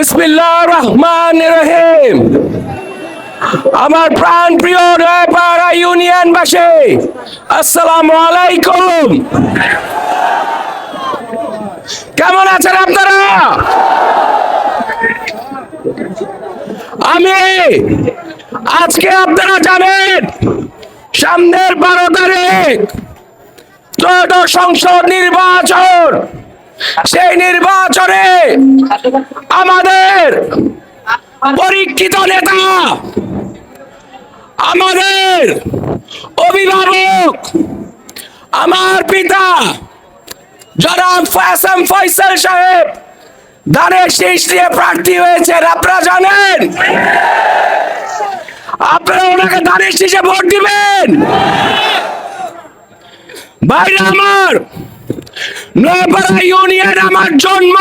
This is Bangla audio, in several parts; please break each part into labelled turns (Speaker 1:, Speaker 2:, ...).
Speaker 1: বিসমিল্লাহ রহমান রহিম। আমার প্রাণ প্রিয় নয়পাড়া ইউনিয়ন বাসী আসসালামু আলাইকুম। কেমন আছেন আপনারা? আমি আজকে আপনারা জানেন, সামনের বারো তারিখ ত্রয়োদশ সংসদ নির্বাচন। সেই নির্বাচনে আমাদের পরীক্ষিত নেতা, আমাদের অভিভাবক, আমার পিতা, জনাব ফয়াসাম ফয়সাল সাহেব ধানের শীষ দিয়ে প্রার্থী হয়েছেন আপনারা জানেন? আপনারা ওনাকে ধানের শীষে ভোট দিবেন? বাইরে আমার নয়পাড়া ইউনিয়ন আমার জন্ম।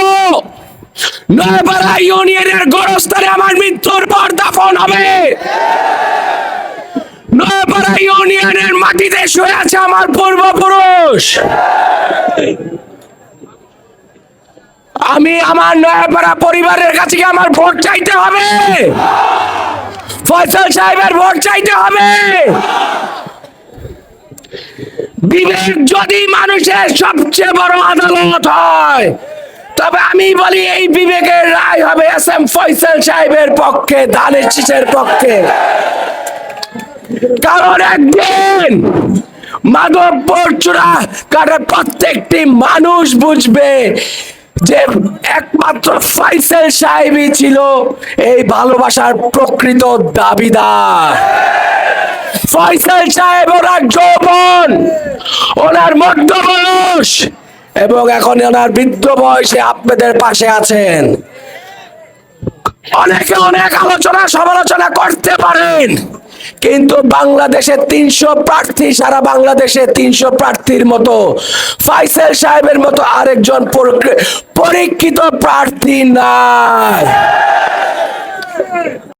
Speaker 1: নয়পাড়া ইউনিয়নের গোরস্থানে আমার মৃত্যুর পর দাফন হবে। নয়পাড়া ইউনিয়নের মাটিতে শুয়ে আছে আমার পূর্বপুরুষ। আমি আমার নয়াপাড়া পরিবারের কাছে আমার ভোট চাইতে হবে। ফয়সাল সাহেবের ভোট চাইতে হবে। বিবেক যদি মানুষের সবচেয়ে বড় আদালত হয়, তবে আমি বলি এই বিবেকের রায় হবে এস এম ফয়সাল সাহেবের পক্ষে ধানের শীষের পক্ষে। কারণ একদিন মাধবপুর চূড়া কাটার প্রত্যেকটি মানুষ বুঝবে যে একমাত্র ফাইসেল সাহেবই ছিল এই ভালোবাসার প্রকৃত দাবিদার। ফয়সাল সাহেব ওনার যৌবন, ওনার মধ্য বয়স, এবং এখন ওনার বৃদ্ধ বয়সে আপনাদের পাশে আছেন। অনেকে অনেক আলোচনা সমালোচনা করতে পারেন, কিন্তু বাংলাদেশে তিনশো প্রার্থী, সারা বাংলাদেশে তিনশো প্রার্থীর মতো ফাইসেল সাহেবের মতো আরেকজন পরি- পরীক্ষিত প্রার্থী নাই।